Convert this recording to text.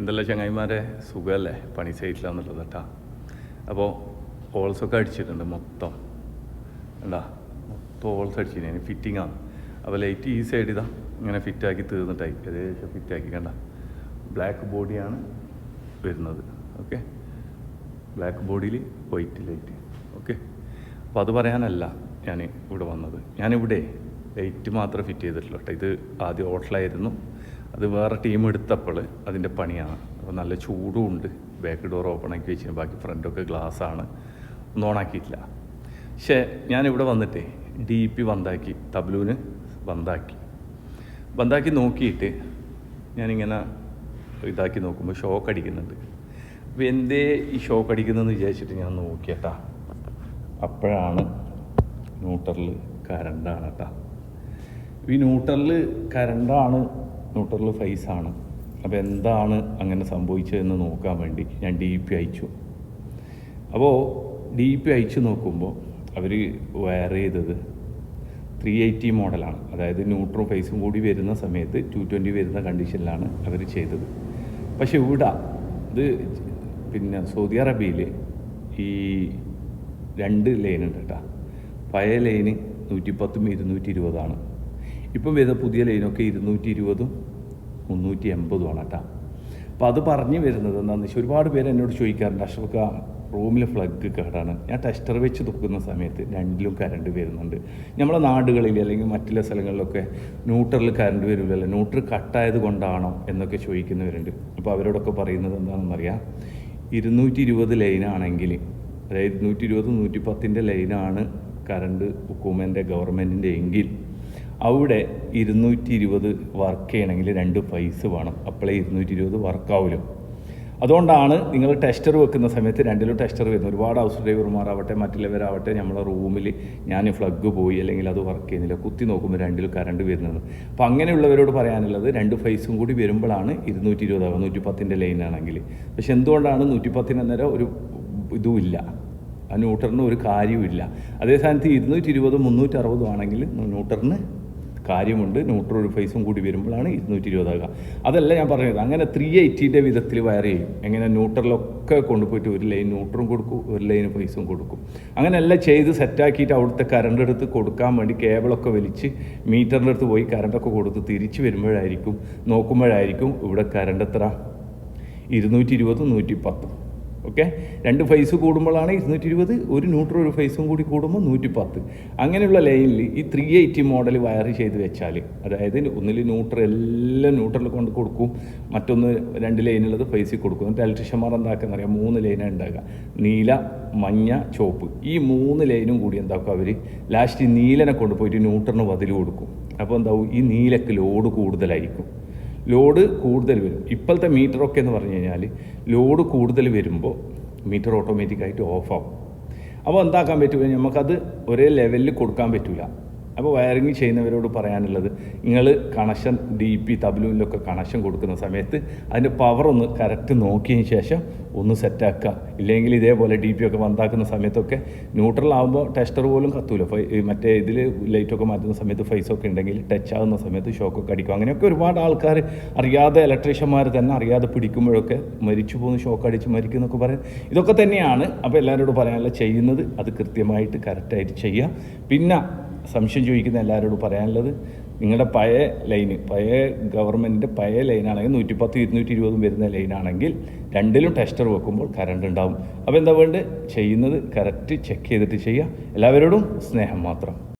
എന്തെല്ലാം ചങ്ങായിമാരെ സുഖമല്ലേ? പണി സൈറ്റിലാന്നുള്ളത് കേട്ടാ. അപ്പോൾ ഹോൾസൊക്കെ അടിച്ചിട്ടുണ്ട് മൊത്തം. എന്താ മൊത്തം ഹോൾസ് അടിച്ചിന്. ഫിറ്റിംഗ് ആണ്. അപ്പോൾ ലൈറ്റ് ഈ സൈഡ് ഇതാ ഇങ്ങനെ ഫിറ്റാക്കി തീർന്നിട്ടായി. ഏകദേശം ഫിറ്റാക്കി കണ്ട? ബ്ലാക്ക് ബോഡിയാണ് വരുന്നത്. ഓക്കെ ബ്ലാക്ക് ബോഡിയിൽ വൈറ്റ് ലൈറ്റ് ഓക്കെ അപ്പോൾ അത് പറയാനല്ല ഞാൻ ഇവിടെ വന്നത്. ഞാനിവിടെ ലൈറ്റ് മാത്രമേ ഫിറ്റ് ചെയ്തിട്ടുള്ളൂ കേട്ടോ. ഇത് ആദ്യം ഹോട്ടലായിരുന്നു അത് വേറെ ടീം എടുത്തപ്പോൾ അതിന്റെ പണിയാണ്. അപ്പോൾ നല്ല ചൂടും ഉണ്ട്. ബാക്ക് ഡോർ ഓപ്പൺ ആക്കി വെച്ച് ബാക്കി ഫ്രണ്ടൊക്കെ ഗ്ലാസ് ആണ്. ഒന്നും ഓണാക്കിയിട്ടില്ല പക്ഷേ ഞാനിവിടെ വന്നിട്ടേ ഡി പി വന്താക്കി തബ്ലൂന് വന്താക്കി. വന്താക്കി നോക്കിയിട്ട് ഞാനിങ്ങനെ ഇതാക്കി നോക്കുമ്പോൾ ഷോക്ക് അടിക്കുന്നുണ്ട്. അപ്പോൾ എന്തേ ഈ ഷോക്ക് അടിക്കുന്നതെന്ന് വിചാരിച്ചിട്ട് ഞാൻ നോക്കിയട്ടാ. അപ്പോഴാണ് ന്യൂട്ടറിൽ കരണ്ടാണ് കേട്ടാ ഈ ന്യൂട്ടറിൽ കരണ്ടാണ് ന്യൂട്ടറിൽ ഫൈസാണ് അപ്പോൾ എന്താണ് അങ്ങനെ സംഭവിച്ചതെന്ന് നോക്കാൻ വേണ്ടി ഞാൻ ഡി പി അയച്ചു. അപ്പോൾ ഡി പി അയച്ചു നോക്കുമ്പോൾ അവർ വയർ ചെയ്തത് ത്രീ എയ്റ്റി മോഡലാണ്. അതായത് ന്യൂട്രോ ഫേസും കൂടി വരുന്ന സമയത്ത് ടു ട്വന്റി വരുന്ന കണ്ടീഷനിലാണ് അവർ ചെയ്തത്. പക്ഷെ ഇവിടെ ഇത് പിന്നെ സൗദി അറേബ്യയിൽ ഈ രണ്ട് ലൈനുണ്ട് കേട്ടോ. പഴയ ലൈന് നൂറ്റിപ്പത്തും ഇരുന്നൂറ്റി ഇരുപതാണ് ഇപ്പം വരുന്ന പുതിയ ലൈനൊക്കെ ഇരുന്നൂറ്റി ഇരുപതും മുന്നൂറ്റി എൺപതുമാണ് കേട്ടോ അപ്പോൾ അത് പറഞ്ഞു വരുന്നത് എന്താണെന്ന് വെച്ചാൽ ഒരുപാട് പേര് എന്നോട് ചോദിക്കാറുണ്ട് അഷ്റഫക്ക റൂമിൽ ഫ്ലഗ് കേടാണ് ഞാൻ ടെസ്റ്റർ വെച്ച് തുക്കുന്ന സമയത്ത് രണ്ടിലും കറണ്ട് വരുന്നുണ്ട്. നമ്മളെ നാടുകളിൽ അല്ലെങ്കിൽ മറ്റുള്ള സ്ഥലങ്ങളിലൊക്കെ ന്യൂട്രൽ കറണ്ട് വരില്ലല്ലോ ന്യൂട്രൽ കട്ടായത് കൊണ്ടാണോ എന്നൊക്കെ ചോദിക്കുന്നവരുണ്ട്. അപ്പോൾ അവരോടൊക്കെ പറയുന്നത് എന്താണെന്നറിയാം? ഇരുന്നൂറ്റി ഇരുപത് ലൈനാണെങ്കിൽ അതായത് നൂറ്റി ഇരുപത് നൂറ്റി പത്തിന്റെ ലൈനാണ് കറണ്ട് ഹുക്കൂമന്റെ ഗവൺമെന്റിന്റെ എങ്കിൽ അവിടെ ഇരുന്നൂറ്റി ഇരുപത് വർക്ക് ചെയ്യണമെങ്കിൽ രണ്ട് പൈസ വേണം. അപ്പോഴേ ഇരുന്നൂറ്റി ഇരുപത് വർക്കാവുമല്ലോ അതുകൊണ്ടാണ് നിങ്ങൾ ടെസ്റ്റർ വെക്കുന്ന സമയത്ത് രണ്ടിലും ടെസ്റ്റർ വരുന്നത്. ഒരുപാട് ഹൗസ് ഡ്രൈവർമാരാവട്ടെ മറ്റുള്ളവരാവട്ടെ നമ്മളെ റൂമിൽ ഞാൻ ഫ്ലഗ് പോയി അല്ലെങ്കിൽ അത് വർക്ക് ചെയ്യുന്നില്ല. കുത്തി നോക്കുമ്പോൾ രണ്ടിലും കറണ്ട് വരുന്നത്. അപ്പോൾ അങ്ങനെയുള്ളവരോട് പറയാനുള്ളത് രണ്ട് പൈസയും കൂടി വരുമ്പോഴാണ് ഇരുന്നൂറ്റി ഇരുപതാവുക നൂറ്റി പത്തിന്റെ ലൈനാണെങ്കിൽ പക്ഷെ എന്തുകൊണ്ടാണ് നൂറ്റി പത്തിന് അന്നേരം ഒരു ഇതുമില്ല ആ ന്യൂട്ടറിന് ഒരു കാര്യവുമില്ല അതേ സ്ഥാനത്ത് ഇരുന്നൂറ്റി ഇരുപത് മുന്നൂറ്റി അറുപതും ആണെങ്കിൽ ന്യൂട്ടറിന് കാര്യമുണ്ട്. ന്യൂട്രൽ ഒരു ഫൈസും കൂടി വരുമ്പോഴാണ് ഇരുന്നൂറ്റി ഇരുപതാകുക അതല്ല ഞാൻ പറഞ്ഞത്. അങ്ങനെ ത്രീ എയ്റ്റീന്റെ വിധത്തിൽ വയർ ചെയ്യും. എങ്ങനെ ന്യൂട്രലൊക്കെ കൊണ്ടുപോയിട്ട് ഒരു ലൈൻ ന്യൂട്രും കൊടുക്കും ഒരു ലൈന് ഫൈസും കൊടുക്കും. അങ്ങനെയെല്ലാം ചെയ്ത് സെറ്റാക്കിയിട്ട് അവിടുത്തെ കറണ്ട് എടുത്ത് കൊടുക്കാൻ വേണ്ടി കേബിളൊക്കെ വലിച്ച് മീറ്ററിന്റെ അടുത്ത് പോയി കറണ്ടൊക്കെ കൊടുത്ത് തിരിച്ച് വരുമ്പോഴായിരിക്കും നോക്കുമ്പോഴായിരിക്കും ഇവിടെ കറണ്ട് എത്ര? ഇരുന്നൂറ്റി ഇരുപതും നൂറ്റി പത്തും ഓക്കെ? രണ്ട് ഫൈസ് കൂടുമ്പോഴാണ് ഇരുന്നൂറ്റി ഇരുപത് ഒരു ന്യൂട്രൽ ഒരു ഫൈസും കൂടി കൂടുമ്പോൾ നൂറ്റി പത്ത് അങ്ങനെയുള്ള ലൈനിൽ ഈ ത്രീ എയ്റ്റി മോഡൽ വയർ ചെയ്ത് വെച്ചാൽ അതായത് ഒന്നിൽ ന്യൂട്രൽ എല്ലാം ന്യൂട്രൽ കൊണ്ട് കൊടുക്കും മറ്റൊന്ന് രണ്ട് ലൈനുള്ളത് ഫൈസിൽ കൊടുക്കും. എന്നിട്ട് ഇലക്ട്രീഷ്യന്മാർ എന്താക്കുന്ന അറിയാം? മൂന്ന് ലൈനാണ് ഉണ്ടാക്കുക. നീല മഞ്ഞ ചുവപ്പ്. ഈ മൂന്ന് ലൈനും കൂടി എന്താക്കും അവർ ലാസ്റ്റ് നീലനെ കൊണ്ടുപോയിട്ട് ന്യൂട്രലിന് ബതിൽ കൊടുക്കും. അപ്പോൾ എന്താവും? ഈ നീലക്ക് ലോഡ് കൂടുതലായിരിക്കും. ലോഡ് കൂടുതൽ വരും. ഇപ്പോഴത്തെ മീറ്ററൊക്കെ എന്ന് പറഞ്ഞു കഴിഞ്ഞാൽ ലോഡ് കൂടുതൽ വരുമ്പോൾ മീറ്റർ ഓട്ടോമാറ്റിക്കായിട്ട് ഓഫാവും അപ്പോൾ എന്താക്കാൻ പറ്റുമെങ്കിൽ നമുക്കത് ഒരേ ലെവലിൽ കൊടുക്കാൻ പറ്റില്ല അപ്പോൾ വയറിങ് ചെയ്യുന്നവരോട് പറയാനുള്ളത് നിങ്ങൾ കണക്ഷൻ ഡി പി തബ്ലൂരിലൊക്കെ കണക്ഷൻ കൊടുക്കുന്ന സമയത്ത് അതിന്റെ പവർ ഒന്ന് കറക്റ്റ് നോക്കിയതിന് ശേഷം ഒന്ന് സെറ്റാക്കുക ഇല്ലെങ്കിൽ ഇതേപോലെ ഡി പി ഒക്കെ വന്നാക്കുന്ന സമയത്തൊക്കെ ന്യൂട്രൽ ആകുമ്പോൾ ടെസ്റ്റർ പോലും കത്തൂല. മറ്റേ ഇതിൽ ലൈറ്റൊക്കെ മാറ്റുന്ന സമയത്ത് ഫൈസൊക്കെ ഉണ്ടെങ്കിൽ ടച്ച് ആകുന്ന സമയത്ത് ഷോക്കൊക്കെ അടിക്കും. അങ്ങനെയൊക്കെ ഒരുപാട് ആൾക്കാർ അറിയാതെ ഇലക്ട്രീഷ്യന്മാർ തന്നെ അറിയാതെ പിടിക്കുമ്പോഴൊക്കെ മരിച്ചു പോകുന്ന ഷോക്ക് അടിച്ച് മരിക്കും എന്നൊക്കെ പറയും. ഇതൊക്കെ തന്നെയാണ്. അപ്പോൾ എല്ലാവരോടും പറയാനുള്ള ചെയ്യുന്നത് അത് കൃത്യമായിട്ട് കറക്റ്റായിട്ട് ചെയ്യുക. പിന്നെ സംശയം ചോദിക്കുന്ന എല്ലാവരോടും പറയാനുള്ളത് നിങ്ങളുടെ പഴയ ലൈന് പഴയ ഗവൺമെന്റിന്റെ പഴയ ലൈനാണെങ്കിൽ നൂറ്റിപ്പത്ത് ഇരുന്നൂറ്റി ഇരുപതും വരുന്ന ലൈനാണെങ്കിൽ രണ്ടിലും ടെസ്റ്റർ വെക്കുമ്പോൾ കറണ്ട് ഉണ്ടാവും. അപ്പോൾ എന്താ വേണ്ടത്? ചെയ്യുന്നത് കറക്റ്റ് ചെക്ക് ചെയ്തിട്ട് ചെയ്യുക. എല്ലാവരോടും സ്നേഹം മാത്രം.